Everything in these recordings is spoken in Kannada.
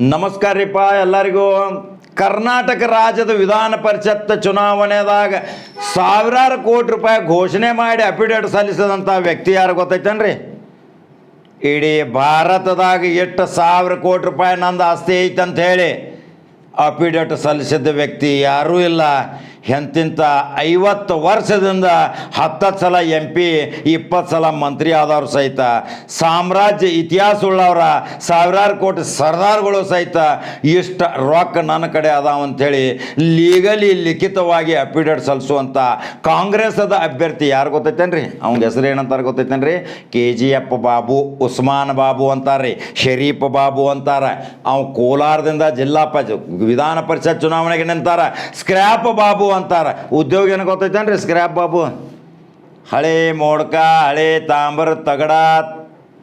ನಮಸ್ಕಾರ ರೀಪ ಎಲ್ಲರಿಗೂ. ಕರ್ನಾಟಕ ರಾಜ್ಯದ ವಿಧಾನ ಪರಿಷತ್ ಚುನಾವಣೆದಾಗ ಸಾವಿರಾರು ಕೋಟಿ ರೂಪಾಯಿ ಘೋಷಣೆ ಮಾಡಿ ಅಫಿಡೇಟ್ ಸಲ್ಲಿಸಿದಂಥ ವ್ಯಕ್ತಿ ಯಾರು ಗೊತ್ತೈತೇನ್ರಿ? ಇಡೀ ಭಾರತದಾಗ ಎಷ್ಟು ಸಾವಿರ ಕೋಟಿ ರೂಪಾಯಿ ನಂದು ಆಸ್ತಿ ಐತಂತ ಹೇಳಿ ಅಫಿಡೇಟ್ ಸಲ್ಲಿಸಿದ ವ್ಯಕ್ತಿ ಯಾರೂ ಇಲ್ಲ. ಎಂತಿಂಥ ಐವತ್ತು ವರ್ಷದಿಂದ ಹತ್ತತ್ತು ಸಲ ಎಂ ಪಿ ಇಪ್ಪತ್ತು ಸಲ ಮಂತ್ರಿ ಆದವ್ರು ಸಹಿತ, ಸಾಮ್ರಾಜ್ಯ ಇತಿಹಾಸ ಉಳ್ಳವ್ರ ಸಾವಿರಾರು ಕೋಟಿ ಸರ್ದಾರ್ಗಳು ಸಹಿತ ಇಷ್ಟು ರೊಕ್ಕ ನನ್ನ ಕಡೆ ಅದಾವ ಅಂಥೇಳಿ ಲೀಗಲಿ ಲಿಖಿತವಾಗಿ ಅಫಿಡೇಟ್ ಸಲ್ಲಿಸುವಂಥ ಕಾಂಗ್ರೆಸ್ದ ಅಭ್ಯರ್ಥಿ ಯಾರು ಗೊತ್ತೈತೇನ್ರಿ? ಅವ್ನ ಹೆಸರು ಏನಂತಾರೆ ಗೊತ್ತೈತೇನ್ರಿ? K G F Babu, Usman Babu ಅಂತಾರೆ ಶರೀಫ್ ಬಾಬು ಅಂತಾರೆ. ಅವ್ನು ಕೋಲಾರದಿಂದ ಜಿಲ್ಲಾ ಪಂಚ ವಿಧಾನ ಪರಿಷತ್ ಚುನಾವಣೆಗೆ ನಿಂತಾರ. ಸ್ಕ್ರ್ಯಾಪ್ ಬಾಬು ಅಂತಾರ. ಉದ್ಯೋಗ ಏನು ಗೊತ್ತೈತೇನ್ರಿ ಸ್ಕ್ರ್ಯಾಪ್ ಬಾಬು? ಹಳೆ ಮೋಡ್ಕ, ಹಳೆ ತಾಂಬ್ರ, ತಗಡ,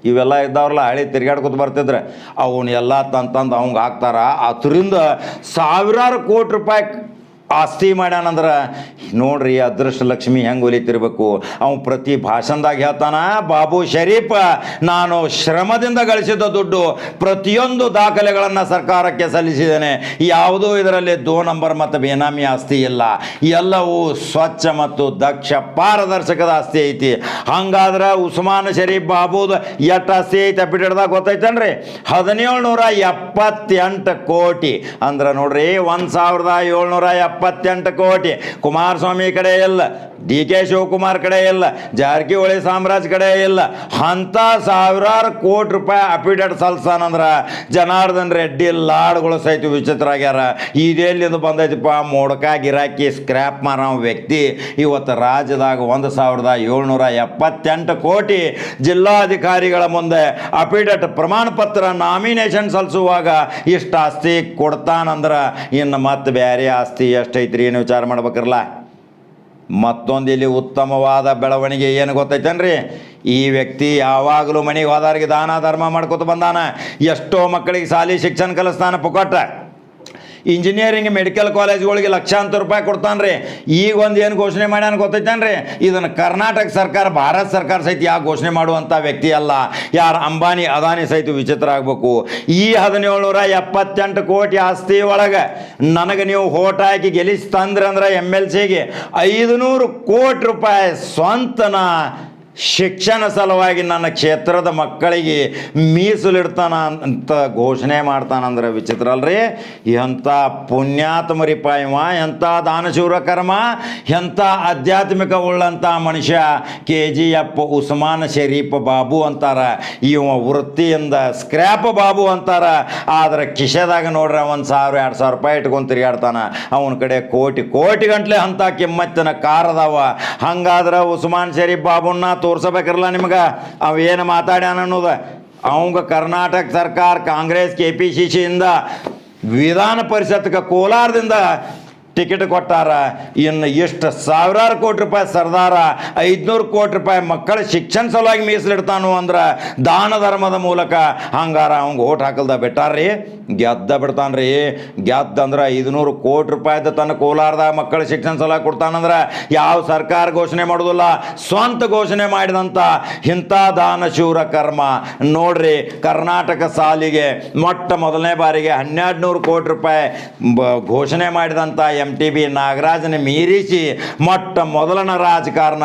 ಇವೆಲ್ಲ ಇದ್ದಾವ್ರಲ್ಲ, ಹಳೆ ತಿರ್ಗಾಡ್ಕೊತ ಬರ್ತಿದ್ರೆ. ಅವನ್ನೆಲ್ಲ ತಂತಂದು ತಂದು ಅವಂಗೆ ಹಾಕ್ತಾರ. ಅದರಿಂದ ಸಾವಿರಾರು ಕೋಟಿ ರೂಪಾಯಿ ಆಸ್ತಿ ಮಾಡ್ಯಾನಂದ್ರೆ, ನೋಡ್ರಿ ಅದೃಷ್ಟ ಲಕ್ಷ್ಮಿ ಹೆಂಗೆ ಒಲಿತಿರ್ಬೇಕು. ಅವ ಪ್ರತಿ ಭಾಷಣದಾಗ ಹೇಳ್ತಾನ, ಬಾಬು ಶರೀಫ್, ನಾನು ಶ್ರಮದಿಂದ ಗಳಿಸಿದ ದುಡ್ಡು, ಪ್ರತಿಯೊಂದು ದಾಖಲೆಗಳನ್ನು ಸರ್ಕಾರಕ್ಕೆ ಸಲ್ಲಿಸಿದ್ದೇನೆ. ಯಾವುದೂ ಇದರಲ್ಲಿ ದೋ ನಂಬರ್ ಮತ್ತು ಬೇನಾಮಿ ಆಸ್ತಿ ಇಲ್ಲ. ಎಲ್ಲವೂ ಸ್ವಚ್ಛ ಮತ್ತು ದಕ್ಷ ಪಾರದರ್ಶಕದ ಆಸ್ತಿ ಐತಿ. ಹಂಗಾದ್ರೆ ಉಸ್ಮಾನ್ ಶರೀಫ್ ಬಾಬುದು ಎಷ್ಟು ಆಸ್ತಿ ಐತಿ ಅಪ್ಪಿಡ್ದಾಗ ಗೊತ್ತೈತೇನ್ರಿ? ಹದಿನೇಳು ನೂರ ಎಪ್ಪತ್ತೆಂಟು ಕೋಟಿ. ಅಂದ್ರೆ ನೋಡ್ರಿ, ಒಂದು ಸಾವಿರದ ಏಳ್ನೂರ ಎಪ್ಪತ್ತೆಂಟು ಕೋಟಿ. ಕುಮಾರಸ್ವಾಮಿ ಕಡೆ ಇಲ್ಲ ಡಿ ಕೆ ಶಿವಕುಮಾರ್ ಕಡೆ ಇಲ್ಲ, ಜಾರಕಿಹೊಳಿ ಸಾಮ್ರಾಜ್ ಕಡೆ ಇಲ್ಲ. ಅಂಥ ಸಾವಿರಾರು ಕೋಟಿ ರೂಪಾಯಿ ಅಫಿಡೇಟ್ ಸಲ್ಸಾನಂದ್ರೆ ಜನಾರ್ದನ್ ರೆಡ್ಡಿ ಲಾಡ್ಗಳು ಸಹಿತ ವಿಚಿತ್ರ ಆಗ್ಯಾರ ಇದೆಲ್ಲಿಂದ ಬಂದೈತಿಪ್ಪ? ಮೋಡಕ, ಗಿರಾಕಿ ಸ್ಕ್ರ್ಯಾಪ್ ಮಾರೋ ವ್ಯಕ್ತಿ ಇವತ್ತು ರಾಜ್ಯದಾಗ ಒಂದು ಸಾವಿರದ ಏಳ್ನೂರ ಎಪ್ಪತ್ತೆಂಟು ಕೋಟಿ ಜಿಲ್ಲಾಧಿಕಾರಿಗಳ ಮುಂದೆ ಅಫಿಡೇಟ್ ಪ್ರಮಾಣ ಪತ್ರ ನಾಮಿನೇಷನ್ ಸಲ್ಲಿಸುವಾಗ ಇಷ್ಟು ಆಸ್ತಿ ಕೊಡ್ತಾನಂದ್ರ ಇನ್ನು ಮತ್ತೆ ಬೇರೆ ಆಸ್ತಿ ಎಷ್ಟೈತ್ರಿ ಏನು ವಿಚಾರ ಮಾಡ್ಬೇಕಿರಲ್ಲ? ಮತ್ತೊಂದು ಇಲ್ಲಿ ಉತ್ತಮವಾದ ಬೆಳವಣಿಗೆ ಏನು ಗೊತ್ತೈತೇನ್ರಿ? ಈ ವ್ಯಕ್ತಿ ಯಾವಾಗಲೂ ಮನೆಗೆ ಹೋದವ್ರಿಗೆ ದಾನ, ಧರ್ಮ ಮಾಡ್ಕೊತ ಬಂದಾನ. ಎಷ್ಟೋ ಮಕ್ಕಳಿಗೆ ಶಾಲಿ ಶಿಕ್ಷಣ ಕಲಿಸ್ತಾನ ಪುಕಟ್ಟ. ಇಂಜಿನಿಯರಿಂಗ್ ಮೆಡಿಕಲ್ ಕಾಲೇಜ್ಗಳಿಗೆ ಲಕ್ಷಾಂತರ ರೂಪಾಯಿ ಕೊಡ್ತಾನ್ರಿ. ಈಗ ಒಂದು ಏನು ಘೋಷಣೆ ಮಾಡ್ಯಾನ ಗೊತ್ತೈತೇನ್ರಿ? ಇದನ್ನು ಕರ್ನಾಟಕ ಸರ್ಕಾರ, ಭಾರತ ಸರ್ಕಾರ ಸಹಿತ ಯಾಕೆ ಘೋಷಣೆ ಮಾಡುವಂಥ ವ್ಯಕ್ತಿ ಅಲ್ಲ. ಯಾರು ಅಂಬಾನಿ, ಅದಾನಿ ಸಹಿತ ವಿಚಿತ್ರ ಆಗಬೇಕು. ಈ ಹದಿನೇಳುನೂರ ಎಪ್ಪತ್ತೆಂಟು ಕೋಟಿ ಆಸ್ತಿ ಒಳಗೆ ನನಗೆ ನೀವು ಓಟ್ ಹಾಕಿ ಗೆಲ್ಲಿಸಿ ತಂದ್ರಿ ಅಂದ್ರೆ ಎಂ ಎಲ್ ಸಿಗೆ ಐದುನೂರು ಕೋಟಿ ರೂಪಾಯಿ ಸ್ವಂತನ ಶಿಕ್ಷಣ ಸಲುವಾಗಿ ನನ್ನ ಕ್ಷೇತ್ರದ ಮಕ್ಕಳಿಗೆ ಮೀಸಲಿಡ್ತಾನ ಅಂತ ಘೋಷಣೆ ಮಾಡ್ತಾನಂದ್ರೆ ವಿಚಿತ್ರ ಅಲ್ರಿ. ಎಂಥ ಪುಣ್ಯಾತ್ಮ ಇವ ಎಂಥ ದಾನಶೂರ ಕರ್ಮ, ಎಂಥ ಆಧ್ಯಾತ್ಮಿಕ ಉಳ್ಳಂಥ ಮನುಷ್ಯ K G F Usman Sharif Babu ಅಂತಾರ. ಇವ ವೃತ್ತಿಯಿಂದ ಸ್ಕ್ರ್ಯಾಪ್ ಬಾಬು ಅಂತಾರ. ಆದ್ರೆ ಕಿಶೆದಾಗ ನೋಡ್ರಿ ಒಂದು ಸಾವಿರ, ಎರಡು ಸಾವಿರ ರೂಪಾಯಿ ಇಟ್ಕೊಂಡು ತಿರುಗಾಡ್ತಾನ ಅವನ ಕಡೆ ಕೋಟಿ ಕೋಟಿ ಗಂಟ್ಲೆ ಅಂಥ ಕಿಮ್ಮತ್ತಿನ ಕಾರದವ ಹಂಗಾದ್ರೆ ಉಸ್ಮಾನ್ ಶರೀಫ್ ಬಾಬುನ್ನ ತೋರ್ಸಬೇಕಿರಲ್ಲ ನಿಮ್ಗೆ? ಅವ ಏನು ಮಾತಾಡ್ಯಾನ ಅನ್ನೋದು? ಅವಂಗ ಕರ್ನಾಟಕ ಸರ್ಕಾರ, ಕಾಂಗ್ರೆಸ್ ಕೆ ಪಿ ಸಿ ಸಿಯಿಂದ ವಿಧಾನ ಪರಿಷತ್ಗೆ ಕೋಲಾರದಿಂದ ಟಿಕೆಟ್ ಕೊಟ್ಟಾರ. ಇನ್ನು ಎಷ್ಟು ಸಾವಿರಾರು ಕೋಟಿ ರೂಪಾಯಿ ಸರ್ದಾರ, ಐದುನೂರು ಕೋಟಿ ರೂಪಾಯಿ ಮಕ್ಕಳ ಶಿಕ್ಷಣ ಸಲುವಾಗಿ ಮೀಸಲಿಡ್ತಾನು ಅಂದ್ರೆ ದಾನ ಧರ್ಮದ ಮೂಲಕ ಹಂಗಾರ ಅವಂಗೆ ಓಟ್ ಹಾಕಲ್ದ ಬಿಟ್ಟಾರ್ರಿ. ಗೆದ್ದ ಬಿಡ್ತಾನ್ರಿ. ಗೆದ್ದ ಅಂದ್ರೆ ಐದುನೂರು ಕೋಟಿ ರೂಪಾಯಿದ ತನ್ನ ಕೋಲಾರದಾಗ ಮಕ್ಕಳ ಶಿಕ್ಷಣ ಸಲ ಕೊಡ್ತಾನಂದ್ರೆ. ಯಾವ ಸರ್ಕಾರ ಘೋಷಣೆ ಮಾಡೋದಿಲ್ಲ. ಸ್ವಂತ ಘೋಷಣೆ ಮಾಡಿದಂಥ ಇಂಥ ದಾನಶೂರ ಕರ್ಮ. ನೋಡ್ರಿ, ಕರ್ನಾಟಕ ಸಾಲಿಗೆ ಮೊಟ್ಟ ಮೊದಲನೇ ಬಾರಿಗೆ ಹನ್ನೆರಡು ನೂರು ಕೋಟಿ ರೂಪಾಯಿ ಘೋಷಣೆ ಮಾಡಿದಂಥ ಎಂ ಟಿ ಬಿ ನಾಗರಾಜನ ಮೀರಿಸಿ ಮೊಟ್ಟ ಮೊದಲನ ರಾಜಕಾರಣ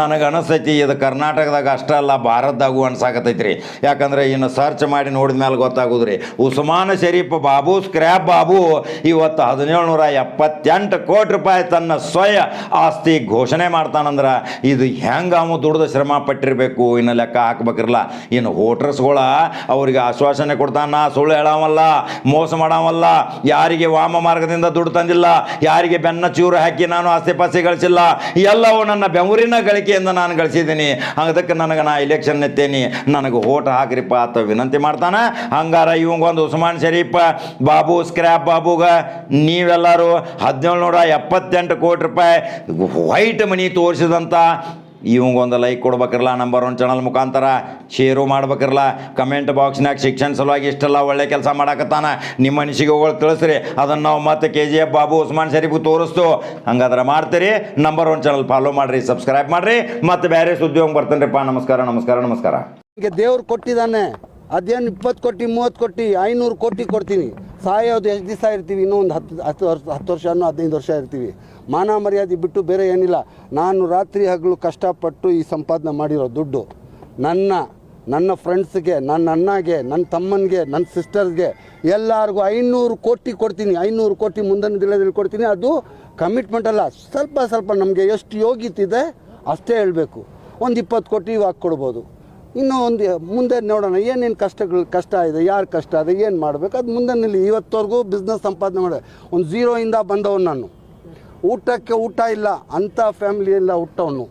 ನನಗೆ ಅನಿಸ್ತೈತಿ ಇದು ಕರ್ನಾಟಕದಾಗ ಅಷ್ಟೇ ಅಲ್ಲ, ಭಾರತದಾಗೂ ಅನ್ಸಾಕತೈತ್ರಿ. ಯಾಕಂದ್ರೆ ಇನ್ನು ಸರ್ಚ್ ಮಾಡಿ ನೋಡಿದ ಮೇಲೆ ಗೊತ್ತಾಗೋದ್ರಿ. ಉಸ್ಮಾನ್ ಶರೀಫ್ ಬಾಬು, ಸ್ಕ್ರ್ಯಾಪ್ ಬಾಬು, ಇವತ್ತು ಹದಿನೇಳು ನೂರ ಎಪ್ಪತ್ತೆಂಟು ಕೋಟಿ ರೂಪಾಯಿ ತನ್ನ ಸ್ವಯ ಆಸ್ತಿ ಘೋಷಣೆ ಮಾಡ್ತಾನಂದ್ರೆ, ಇದು ಹೆಂಗೆ ಅವನು ದುಡ್ದು ಶ್ರಮ ಪಟ್ಟಿರಬೇಕು? ಇನ್ನು ಲೆಕ್ಕ ಹಾಕ್ಬೇಕಿರಲ್ಲ ಇನ್ನು ವೋಟರ್ಸ್ಗಳ ಅವ್ರಿಗೆ ಆಶ್ವಾಸನೆ ಕೊಡ್ತಾನ ಸುಳ್ಳು ಹೇಳವಲ್ಲ, ಮೋಸ ಮಾಡವಲ್ಲ, ಯಾರಿಗೆ ವಾಮ ಮಾರ್ಗದಿಂದ ದುಡ್ಡು ತಂದಿಲ್ಲ, ಯಾರಿಗೆ ಬೆನ್ನ ಚೂರು ಹಾಕಿ ನಾನು ಆಸ್ತಿ ಪಾಸ್ತಿ ಗಳಿಸಿಲ್ಲ, ಎಲ್ಲವೂ ನನ್ನ ಬೆಮೂರಿನ ಗಳಿಕೆಯಿಂದ ನಾನು ಗಳಿಸಿದ್ದೀನಿ. ಅದಕ್ಕೆ ನನಗೆ ನಾ ಇಲೆಕ್ಷನ್ ಎತ್ತೇನಿ, ನನಗೆ ಓಟ್ ಹಾಕ್ರಿಪ್ಪ ಅಂತ ವಿನಂತಿ ಮಾಡ್ತಾನೆ. ಹಂಗಾರ ಇವಂಗೊಂದು ಉಸ್ಮಾನ್ ಶರೀಫ್ ಬಾಬು ಸ್ಕ್ರ್ಯಾಪ್ ಬಾಬುಗ, ನೀವೆಲ್ಲರೂ ಹದಿನೇಳು ನೂರ ಎಪ್ಪತ್ತೆಂಟು ಕೋಟಿ ರೂಪಾಯಿ ವೈಟ್ ಮನಿ ತೋರಿಸಿದಂಥ ಇವಂಗೊಂದು ಲೈಕ್ ಕೊಡ್ಬೇಕಿರಲ್ಲ ನಂಬರ್ ಒನ್ ಚಾನಲ್ ಮುಖಾಂತರ? ಶೇರು ಮಾಡ್ಬೇಕಿರಲ್ಲ ಕಮೆಂಟ್ ಬಾಕ್ಸ್ನಾಗ ಶಿಕ್ಷಣ ಸಲುವಾಗಿ ಇಷ್ಟೆಲ್ಲ ಒಳ್ಳೆ ಕೆಲಸ ಮಾಡಾಕತ್ತಾನ? ನಿಮ್ಮ ಅನಿಸಿಕೆಗಳು ತಿಳಿಸ್ರಿ. ಅದನ್ನು ನಾವು ಮತ್ತೆ K G F Babu Usman Sharif ತೋರಿಸ್ತು. ಹಂಗಾದ್ರೆ ಮಾಡ್ತೀರಿ. ನಂಬರ್ ಒನ್ ಚಾನಲ್ ಫಾಲೋ ಮಾಡಿರಿ ಸಬ್ಸ್ಕ್ರೈಬ್ ಮಾಡಿರಿ. ಮತ್ತು ಬೇರೆ ಸುದ್ದಿ ಹೋಗಿ ಬರ್ತಾನೆ ನಮಸ್ಕಾರ ನಮಸ್ಕಾರ ನಮಸ್ಕಾರ. ದೇವ್ರು ಕೊಟ್ಟಿದ್ದಾನೆ ಅದೇನು ಇಪ್ಪತ್ತು ಕೋಟಿ, ಮೂವತ್ತು ಕೋಟಿ, ಐನೂರು ಕೋಟಿ ಕೊಡ್ತೀನಿ. ಸಾಯೋದು ಎಷ್ಟು ದಿವಸ ಇರ್ತೀವಿ? ಇನ್ನೂ ಒಂದು ಹತ್ತು ಹತ್ತು ವರ್ಷ, ಹತ್ತು ವರ್ಷನೋ ಹದಿನೈದು ವರ್ಷ ಇರ್ತೀವಿ. ಮಾನ ಮರ್ಯಾದೆ ಬಿಟ್ಟು ಬೇರೆ ಏನಿಲ್ಲ. ನಾನು ರಾತ್ರಿ ಹಗಲು ಕಷ್ಟಪಟ್ಟು ಈ ಸಂಪಾದನೆ ಮಾಡಿರೋ ದುಡ್ಡು ನನ್ನ ನನ್ನ ಫ್ರೆಂಡ್ಸ್ಗೆ ನನ್ನ ಅಣ್ಣಗೆ, ನನ್ನ ತಮ್ಮನಿಗೆ, ನನ್ನ ಸಿಸ್ಟರ್ಸ್ಗೆ ಎಲ್ಲರಿಗೂ ಐನೂರು ಕೋಟಿ ಕೊಡ್ತೀನಿ. ಐನೂರು ಕೋಟಿ ಮುಂದಿನ ದಿನದಲ್ಲಿ ಕೊಡ್ತೀನಿ. ಅದು ಕಮಿಟ್ಮೆಂಟ್ ಅಲ್ಲ. ಸ್ವಲ್ಪ ಸ್ವಲ್ಪ ನಮಗೆ ಎಷ್ಟು ಯೋಗ್ಯತಿದೆ ಅಷ್ಟೇ ಹೇಳಬೇಕು. ಒಂದು ಇಪ್ಪತ್ತು ಕೋಟಿ ಇವಾಗ ಕೊಡ್ಬೋದು. ಇನ್ನೂ ಒಂದು ಮುಂದೆ ನೋಡೋಣ, ಏನೇನು ಕಷ್ಟಗಳು, ಕಷ್ಟ ಇದೆ, ಯಾರು ಕಷ್ಟ ಇದೆ, ಏನು ಮಾಡಬೇಕು? ಅದು ಮುಂದೆ ನಿಲ್ಲಿ. ಇವತ್ತವರೆಗೂ ಬಿಸ್ನೆಸ್ ಸಂಪಾದನೆ ಮಾಡಿ. ಒಂದು ಝೀರೋಯಿಂದ ಬಂದವನು ನಾನು. ಊಟಕ್ಕೆ ಊಟ ಇಲ್ಲ ಅಂಥ ಫ್ಯಾಮಿಲಿಯೆಲ್ಲ ಹುಟ್ಟವನು.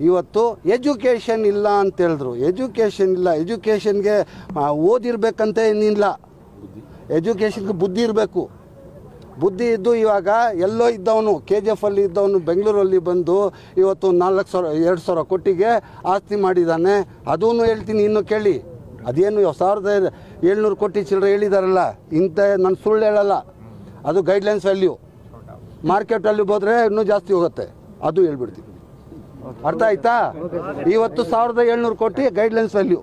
ಇವತ್ತು ಎಜುಕೇಷನ್ ಇಲ್ಲ ಅಂತ ಹೇಳಿದ್ರು. ಎಜುಕೇಷನ್ ಇಲ್ಲ. ಎಜುಕೇಷನ್ಗೆ ಓದಿರ್ಬೇಕಂತ ಏನಿಲ್ಲ. ಎಜುಕೇಷನ್ಗೆ ಬುದ್ಧಿ ಇರಬೇಕು. ಬುದ್ಧಿ ಇದ್ದು ಇವಾಗ ಎಲ್ಲೋ ಇದ್ದವನು ಕೆ ಜಿ ಎಫ್ ಅಲ್ಲಿ ಇದ್ದವನು ಬೆಂಗಳೂರಲ್ಲಿ ಬಂದು ಇವತ್ತು ನಾಲ್ಕು ಸಾವಿರ, ಎರಡು ಸಾವಿರ ಕೋಟಿಗೆ ಆಸ್ತಿ ಮಾಡಿದ್ದಾನೆ ಅದೂ ಹೇಳ್ತೀನಿ, ಇನ್ನು ಕೇಳಿ. ಅದೇನು ಸಾವಿರದ ಏಳ್ನೂರು ಕೋಟಿ ಚಿಲ್ಲರೆ ಹೇಳಿದಾರಲ್ಲ, ಇಂಥ ನಾನು ಸುಳ್ಳು ಹೇಳಲ್ಲ. ಅದು ಗೈಡ್ಲೈನ್ಸ್ ವ್ಯಾಲ್ಯೂ ಮಾರ್ಕೆಟಲ್ಲಿ ಹೋದ್ರೆ ಇನ್ನೂ ಜಾಸ್ತಿ ಹೋಗುತ್ತೆ. ಅದು ಹೇಳ್ಬಿಡ್ತೀನಿ. ಅರ್ಥ ಆಯ್ತಾ? ಇವತ್ತು ಸಾವಿರದ ಏಳ್ನೂರು ಕೋಟಿ ಗೈಡ್ಲೈನ್ಸ್ ವ್ಯಾಲ್ಯೂ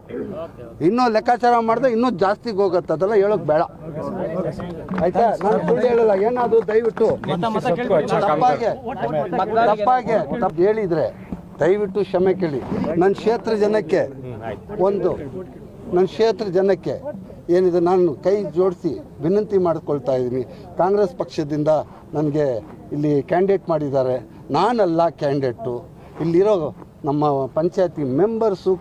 ಇನ್ನೂ ಲೆಕ್ಕಾಚಾರ ಮಾಡಿದ್ರೆ ಇನ್ನೂ ಜಾಸ್ತಿಗೆ ಹೋಗುತ್ತೆ, ಅದೆಲ್ಲ ಹೇಳೋಕೆ ಬೇಡ. ಆಯ್ತಾ? ನಾನು ಸುಳ್ಳು ಹೇಳಲ್ಲ ಏನಾದ್ರು ದಯವಿಟ್ಟು ತಪ್ಪಾಗೆ ತಪ್ಪಾಗೆ ತಪ್ಪು ಹೇಳಿದ್ರೆ ದಯವಿಟ್ಟು ಕ್ಷಮೆ ಕೇಳಿ. ನನ್ನ ಕ್ಷೇತ್ರ ಜನಕ್ಕೆ ಒಂದು ನನ್ನ ಕ್ಷೇತ್ರ ಜನಕ್ಕೆ ಏನಿದೆ ನಾನು ಕೈ ಜೋಡಿಸಿ ವಿನಂತಿ ಮಾಡಿಕೊಳ್ತಾ ಇದ್ದೀನಿ. ಕಾಂಗ್ರೆಸ್ ಪಕ್ಷದಿಂದ ನನಗೆ ಇಲ್ಲಿ ಕ್ಯಾಂಡಿಡೇಟ್ ಮಾಡಿದ್ದಾರೆ. ನಾನಲ್ಲ ಕ್ಯಾಂಡಿಡೇಟು. ಇಲ್ಲಿರೋ ನಮ್ಮ ಪಂಚಾಯತಿ ಮೆಂಬರ್ಸು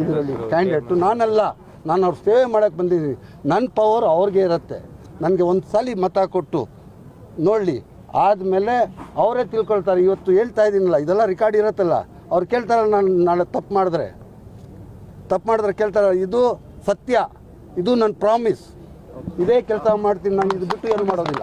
ಇದರಲ್ಲಿ ಕ್ಯಾಂಡಿಡೇಟು. ನಾನಲ್ಲ. ನಾನು ಅವ್ರ ಸೇವೆ ಮಾಡೋಕ್ಕೆ ಬಂದಿದ್ದೀನಿ. ನನ್ನ ಪವರ್ ಅವ್ರಿಗೆ ಇರುತ್ತೆ. ನನಗೆ ಒಂದು ಸಲ ಮತ ಕೊಟ್ಟು ನೋಡಲಿ. ಆದಮೇಲೆ ಅವರೇ ತಿಳ್ಕೊಳ್ತಾರೆ. ಇವತ್ತು ಹೇಳ್ತಾ ಇದ್ದೀನಲ್ಲ, ಇದೆಲ್ಲ ರೆಕಾರ್ಡ್ ಇರುತ್ತಲ್ಲ. ಅವ್ರು ಕೇಳ್ತಾರೆ ನಾನು ನಾಳೆ ತಪ್ಪು ಮಾಡಿದ್ರೆ. ತಪ್ಪು ಮಾಡಿದ್ರೆ ಕೇಳ್ತಾರೆ, ಇದು ಸತ್ಯ. ಇದು ನನ್ನ ಪ್ರಾಮಿಸ್ ಇದೇ ಕೆಲಸ ಮಾಡ್ತೀನಿ. ನಾನು ಇದು ಬಿಟ್ಟು ಏನು ಮಾಡೋದಿಲ್ಲ.